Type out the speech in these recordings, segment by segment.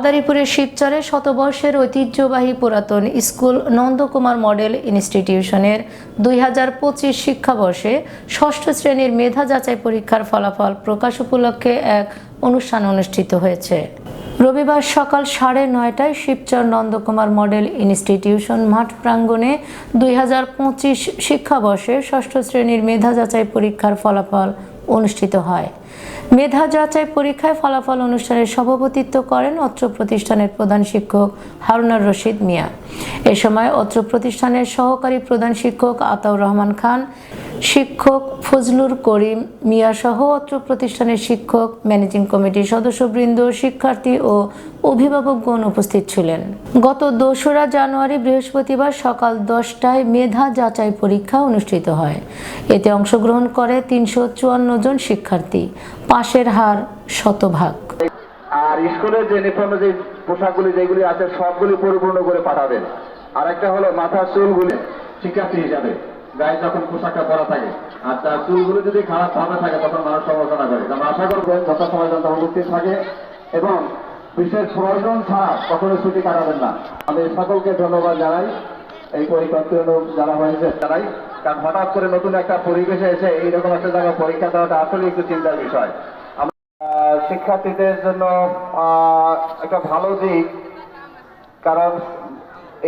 মাদারীপুরের শিবচরে শতবর্ষের ঐতিহ্যবাহী পুরাতন স্কুল নন্দকুমার মডেল ইনস্টিটিউশনের দুই হাজার পঁচিশ শিক্ষাবর্ষে ষষ্ঠ শ্রেণির মেধা যাচাই পরীক্ষার ফলাফল প্রকাশ উপলক্ষে এক অনুষ্ঠান অনুষ্ঠিত হয়েছে। রবিবার সকাল সাড়ে নয়টায় শিবচর নন্দকুমার মডেল ইনস্টিটিউশন মাঠ প্রাঙ্গণে দুই হাজার পঁচিশ শিক্ষাবর্ষে ষষ্ঠ শ্রেণির মেধা যাচাই পরীক্ষার ফলাফল অনুষ্ঠিত হয়। মেধা যাচাই পরীক্ষায় ফলাফল অনুষ্ঠানের সভাপতিত্ব করেন অত্র প্রতিষ্ঠানের প্রধান শিক্ষক হারুনার রশিদ মিয়া। এ সময় অত্র প্রতিষ্ঠানের সহকারী প্রধান শিক্ষক আতাউর রহমান খান শিক্ষক ফজলুর করিম মিয়া সহ অত্র প্রতিষ্ঠানের শিক্ষক, ম্যানেজিং কমিটির সদস্যবৃন্দ, শিক্ষার্থী ও অভিভাবকগণ উপস্থিত ছিলেন। গত দোসরা জানুয়ারি বৃহস্পতিবার সকাল দশটায় মেধা যাচাই পরীক্ষা অনুষ্ঠিত হয়। এতে অংশগ্রহণ করে তিনশো চুয়ান্ন জন শিক্ষার্থী। পাশের হার শতভাগ। আর স্কুলের যে ইউনিফর্মে যে পোশাকগুলি, যেগুলি আছে, সবগুলি পরিপূর্ণ করে পাঠাবেন। আর একটা হলো মাথার চুলগুলি শিক্ষার্থী হিসাবে। গায়ে যখন পোশাকটা পরা থাকে, আর তার চুলগুলো যদি খারাপ ভাবে থাকে, তখন মানুষ সমালোচনা করে। আমরা আশা করব সময় যত উপস্থিত থাকে এবং বিশেষ প্রয়োজন ছাড়া কখনো ছুটি কাটাবেন না। আমি সকলকে ধন্যবাদ জানাই, এই পরিকল্পনা যারা হয়েছে তারাই। কারণ হঠাৎ করে নতুন একটা পরিবেশে এসে এইরকম একটা জায়গায় পরীক্ষা দেওয়াটা আসলে একটু চিন্তার বিষয়। শিক্ষার্থীদের জন্য একটা ভালো দিক, কারণ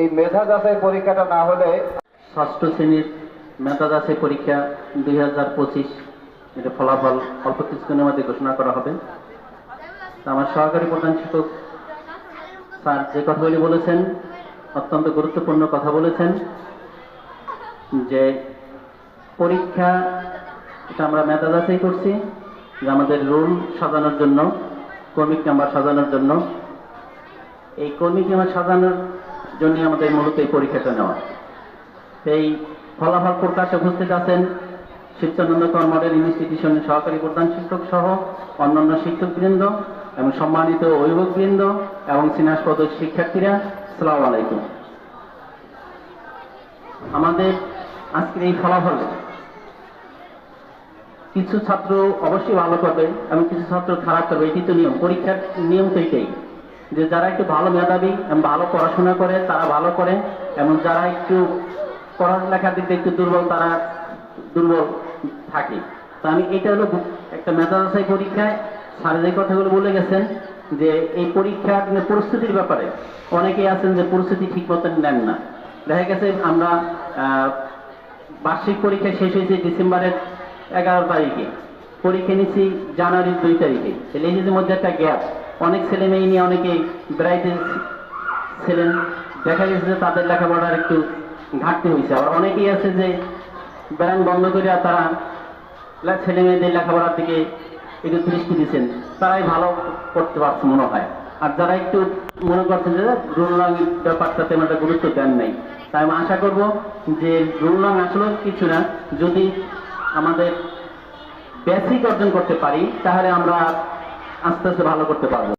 এই মেধা যাচাই পরীক্ষাটা না হলে ষষ্ঠ শ্রেণির মেধা যাচাই পরীক্ষা দুই হাজার পঁচিশ, এটা ফলাফল অল্প কিছুদিনের মধ্যে ঘোষণা করা হবে। আমার সহকারী প্রধান শিক্ষক স্যার যে কথাগুলি বলেছেন, অত্যন্ত গুরুত্বপূর্ণ কথা বলেছেন, যে পরীক্ষা, এটা আমরা মেধা যাচাই করছি, যে আমাদের রুল সাজানোর জন্য কর্মিক নাম্বার সাজানোর জন্য। এই কর্মিক নাম্বার সাজানোর জন্য আমাদের মূলত এই পরীক্ষাটা নেওয়া। এই ফলাফল প্রকাশে উপস্থিত আছেন শিবচন্দ্র মডেল ইনস্টিটিউশনের সহকারী প্রধান শিক্ষক সহ অন্যান্য শিক্ষকবৃন্দ এবং সম্মানিত অভিভাবকবৃন্দ এবং সিনাসপদ শিক্ষার্থীরা সালাম আলাইকুম। আমাদের আজকের এই ফলাফলে কিছু ছাত্র অবশ্যই ভালো করবে এবং কিছু ছাত্র খারাপ করবে, এটি তো নিয়ম, পরীক্ষার নিয়ম তো এটাই যে যারা একটু ভালো মেধাবী এবং ভালো পড়াশোনা করে, তারা ভালো করে এবং যারা একটু পড়ালেখার দিক দিয়ে একটু দুর্বল, তারা দুর্বল থাকে। তো আমি এটা হলো একটা মেধা যাচাই পরীক্ষায় স্যার যে কথাগুলো বলে গেছেন যে এই পরীক্ষার পরিস্থিতির ব্যাপারে, অনেকেই আছেন যে পরিস্থিতি ঠিক মতন নেন না। দেখা গেছে আমরা বার্ষিক পরীক্ষা শেষ হয়েছে ডিসেম্বরের এগারো তারিখে। পরীক্ষা নিচ্ছি জানুয়ারির দুই তারিখে। তাহলে এই মধ্যে একটা গ্যাপ, অনেক ছেলে মেয়ে নিয়ে অনেকে বেড়াইতে ছিলেন। দেখা গেছে যে তাদের লেখাপড়ার একটু ঘাটতি হয়েছে। আবার অনেকেই আছে যে বেড়ান বন্ধ করে তারা ছেলে মেয়েদের লেখাপড়ার দিকে একটু দৃষ্টি দিচ্ছেন। তারাই ভালো করতে পারছে মনে হয়। আর যারা একটু মনে করছেন যে রুল ব্যাপারটা তেমন একটা গুরুত্ব দেন নাই, তাই আমি আশা করব যে রুল আসলে কিছু না। যদি আমাদের বেসিক অর্জন করতে পারি, তাহলে আমরা আস্তে আস্তে ভালো করতে পারব।